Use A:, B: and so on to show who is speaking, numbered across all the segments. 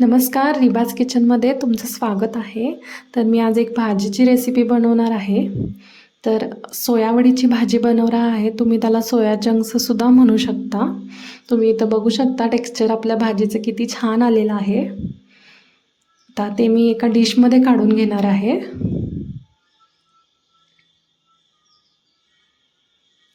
A: नमस्कार रिबाज किचनमध्ये तुमचं स्वागत आहे. तर मी आज एक भाजीची रेसिपी बनवणार आहे. तर सोयावडीची भाजी बनवणार आहे. तुम्ही त्याला सोया चंक्ससुद्धा म्हणू शकता. तुम्ही इथं बघू शकता टेक्स्चर आपल्या भाजीचं किती छान आलेलं आहे. आता ते मी एका डिशमध्ये काढून घेणार आहे.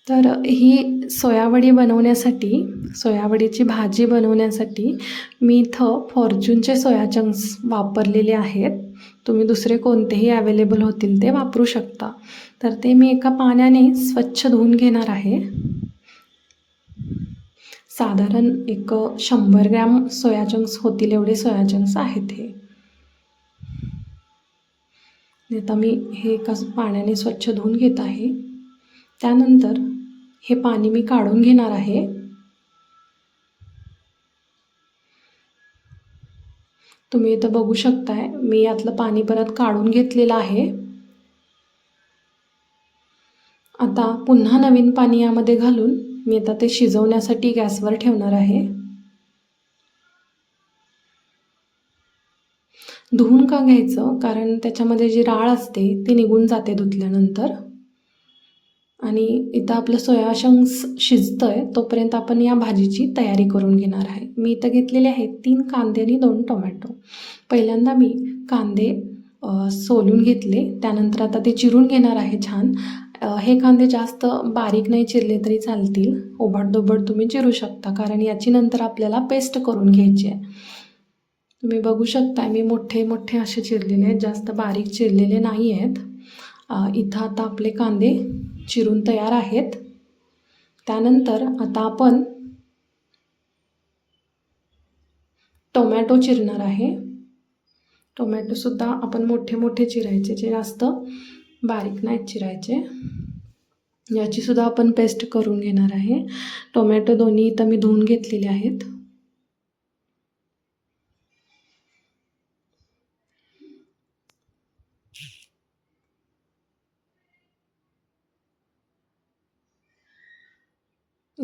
A: तर ही सोयावडी बनवण्यासाठी सोयावडीची भाजी बनवण्यासाठी मी इथं फॉर्च्यूनचे सोया चंक्स वापरलेले आहेत. तुम्ही दुसरे कोणतेही अवेलेबल होतील ते वापरू शकता. तर ते मी एका पाण्याने स्वच्छ धुवून घेणार आहे. साधारण एक शंभर ग्रॅम सोया चंक्स होतील एवढे सोया चंक्स आहेत हे. आता मी हे एका पाण्याने स्वच्छ धुवून घेत आहे. त्यानंतर हे पाणी मी काढून घेणार आहे. तुम्ही इथं बघू शकताय मी यातलं पाणी परत काढून घेतलेलं आहे. आता पुन्हा नवीन पाणी यामध्ये घालून मी आता ते शिजवण्यासाठी गॅसवर ठेवणार आहे. धुवून का घ्यायचं? कारण त्याच्यामध्ये जी राळ असते ती निघून जाते धुतल्यानंतर. आणि इथं आपलं सोया शंक्स शिजतं आहे तोपर्यंत आपण या भाजीची तयारी करून घेणार आहे. मी इथं घेतलेले आहेत तीन कांदे आणि दोन टोमॅटो. पहिल्यांदा मी कांदे सोलून घेतले. त्यानंतर आता ते चिरून घेणार आहे छान. हे कांदे जास्त बारीक नाही चिरले तरी चालतील. ओबडधोबड तुम्ही चिरू शकता कारण याची नंतर आपल्याला पेस्ट करून घ्यायची आहे. तुम्ही बघू शकता मी मोठे मोठे असे चिरलेले आहेत जास्त बारीक चिरलेले नाही आहेत. इथं आता आपले कांदे चिरून तयार आहेत. त्यानंतर आता आपण टोमॅटो चिरणार आहे. टोमॅटोसुद्धा आपण मोठे मोठे चिरायचे जे जास्त बारीक नाहीत चिरायचे. याचीसुद्धा आपण पेस्ट करून घेणार आहे. टोमॅटो दोन्ही इथं मी धुवून घेतलेले आहेत.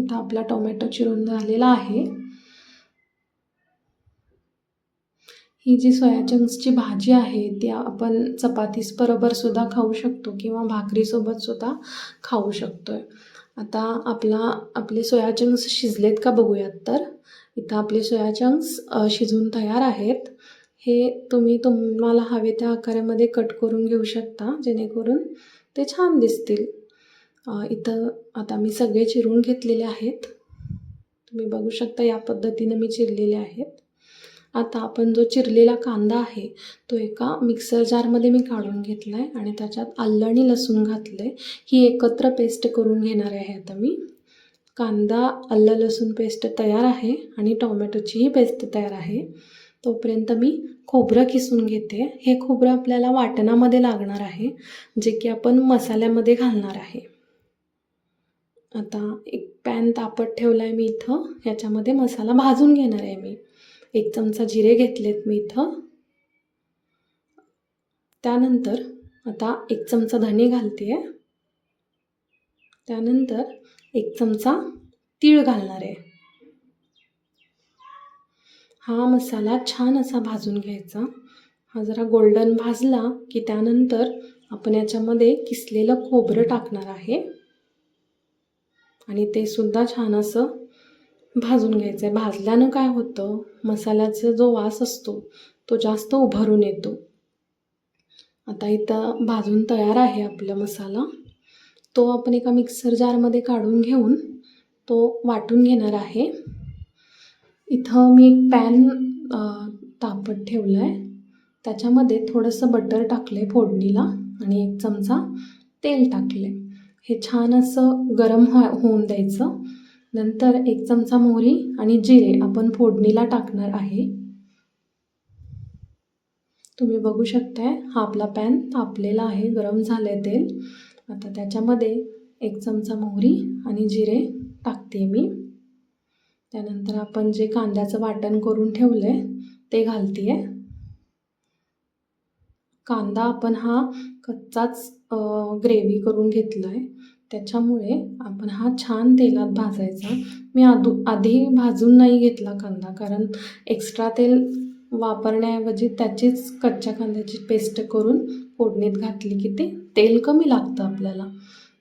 A: इथं आपला टोमॅटो चिरून झालेला आहे. ही जी सोया चंक्सची भाजी आहे ती आपण चपातीस बरोबर सुद्धा खाऊ शकतो किंवा भाकरीसोबत सुद्धा खाऊ शकतो आहे आता आपला आपले सोया चंक्स शिजलेत का बघूयात तर. इथं आपले सोया चंक्स शिजून तयार आहेत. हे तुम्ही तुम्हाला हवे त्या आकारामध्ये कट करून घेऊ शकता जेणेकरून ते छान दिसतील. इथं आता मी सगळे चिरून घेतलेले आहेत. तुम्ही बघू शकता या पद्धतीनं मी चिरलेले आहेत. आता आपण जो चिरलेला कांदा आहे तो एका मिक्सर जारमध्ये मी काढून घेतला आहे आणि त्याच्यात आलं आणि लसूण घातलं आहे ही एकत्र पेस्ट करून घेणार आहे आता मी. कांदा आलं लसूण पेस्ट तयार आहे आणि टोमॅटोचीही पेस्ट तयार आहे. तोपर्यंत मी खोबरं किसून घेते. हे खोबरं आपल्याला वाटणामध्ये लागणार आहे जे की आपण मसाल्यामध्ये घालणार आहे. आता एक पॅन तापत ठेवला आहे मी इथं. ह्याच्यामध्ये मसाला भाजून घेणार आहे मी. एक चमचा जिरे घेतलेत मी इथं. त्यानंतर आता एक चमचा धणे घालते आहे त्यानंतर एक चमचा तीळ घालणार आहे. हा मसाला छान असा भाजून घ्यायचा. हा जरा गोल्डन भाजला की त्यानंतर आपण याच्यामध्ये किसलेलं खोबरं टाकणार आहे. आणि ते सुद्धा छान असं भाजून घ्यायचं आहे भाजल्यानं काय होतं? मसाल्याचा जो वास असतो तो जास्त उभारून येतो. आता इथं भाजून तयार आहे आपला मसाला. तो आपण एका मिक्सर जारमध्ये काढून घेऊन तो वाटून घेणार आहे. इथं मी एक पॅन तापत ठेवलं आहे त्याच्यामध्ये थोडंसं बटर टाकलं आहे फोडणीला आणि एक चमचा तेल टाकलं आहे हे छान असं गरम व्हा होऊन द्यायचं. नंतर एक चमचा मोहरी आणि जिरे आपण फोडणीला टाकणार आहे. तुम्ही बघू शकताय हा आपला पॅन तापलेला आहे गरम झालं आहे तेल. आता त्याच्यामध्ये एक चमचा मोहरी आणि जिरे टाकते मी. त्यानंतर आपण जे कांद्याचं वाटण करून ठेवलं आहे ते घालते आहे कांदा आपण हा कच्चाच ग्रेव्ही करून घेतला आहे त्याच्यामुळे आपण हा छान तेलात भाजायचा. मी आदू आधी भाजून नाही घेतला कांदा कारण एक्स्ट्रा तेल वापरण्याऐवजी त्याचीच कच्च्या कांद्याची पेस्ट करून फोडणीत घातली की ते तेल कमी लागतं आपल्याला.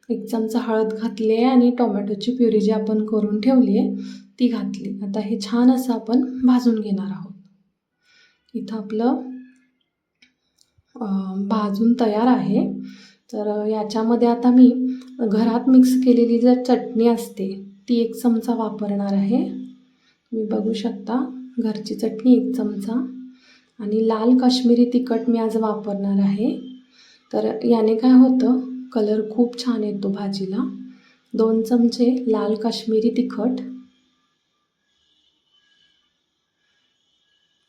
A: एक चमचा हळद घातली आहे आणि टोमॅटोची प्युरी जी आपण करून ठेवली आहे ती घातली. आता हे छान असं आपण भाजून घेणार आहोत. इथं आपलं भाजून तयार आहे. तर याच्यामध्ये आता मी घरात मिक्स केलेली जर चटणी असते ती एक चमचा वापरणार आहे. तुम्ही बघू शकता घरची चटणी एक चमचा आणि लाल काश्मीरी तिखट मी आज वापरणार आहे. तर याने काय होतं कलर खूप छान येतो भाजीला. दोन चमचे लाल काश्मीरी तिखट.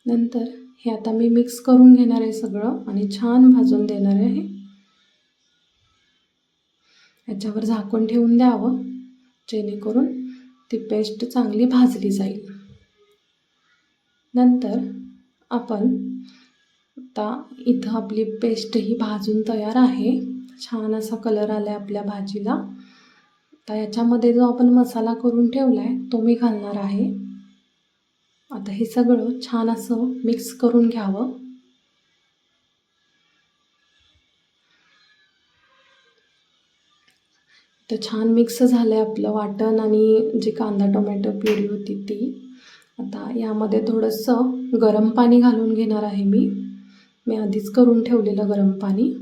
A: नंतर हे आता मी मिक्स करून घेणार आहे सगळं आणि छान भाजून देणार आहे याच्यावर झाकून ठेवून द्यावं जेणेकरून ती पेस्ट चांगली भाजली जाईल. नंतर आपण आता इथं आपली पेस्ट ही भाजून तयार आहे. छान असा कलर आला आहे आपल्या भाजीला. आता याच्यामध्ये जो आपण मसाला करून ठेवला आहे तो मी घालणार आहे. आता हे सगळं छान असं मिक्स करून घ्यावं. तर छान मिक्स झालं आहे आपलं वाटण आणि जी कांदा टोमॅटो प्युरी होती ती. आता यामध्ये थोडंसं गरम पाणी घालून घेणार आहे मी. मी आधीच करून ठेवलेलं गरम पाणी.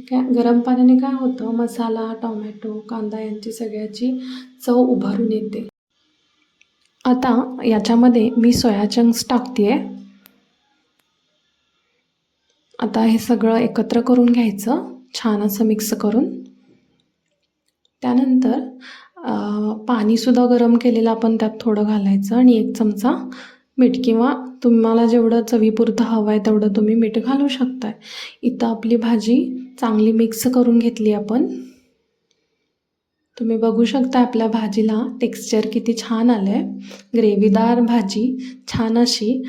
A: ठीक आहे. गरम पाण्याने काय होतं? मसाला टोमॅटो कांदा यांची सगळ्याची चव उभारून येते. आता याच्यामध्ये मी सोया चंक्स टाकते आहे आता हे सगळं एकत्र करून घ्यायचं. छान असं मिक्स करून. त्यानंतर पाणीसुद्धा गरम केलेलं आपण त्यात थोडं घालायचं आणि एक चमचा मीठ किंवा तुम्हाला जेवढं चवीपुरतं हवं आहे तेवढं तुम्ही मीठ घालू शकताय. इथं आपली भाजी चांगली मिक्स करून घेतली आपण. तुम्ही बघू शकता आपल्या भाजीला टेक्स्चर किती छान आलं आहे ग्रेव्हीदार भाजी छान अशी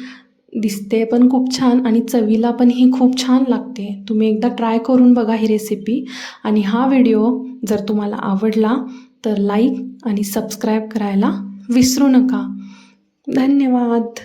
A: दिसते पण खूप छान आणि चवीला पण ही खूप छान लागते. तुम्ही एकदा ट्राय करून बघा ही रेसिपी आणि हा व्हिडिओ जर तुम्हाला आवडला तर लाईक आणि सबस्क्राईब करायला विसरू नका. धन्यवाद.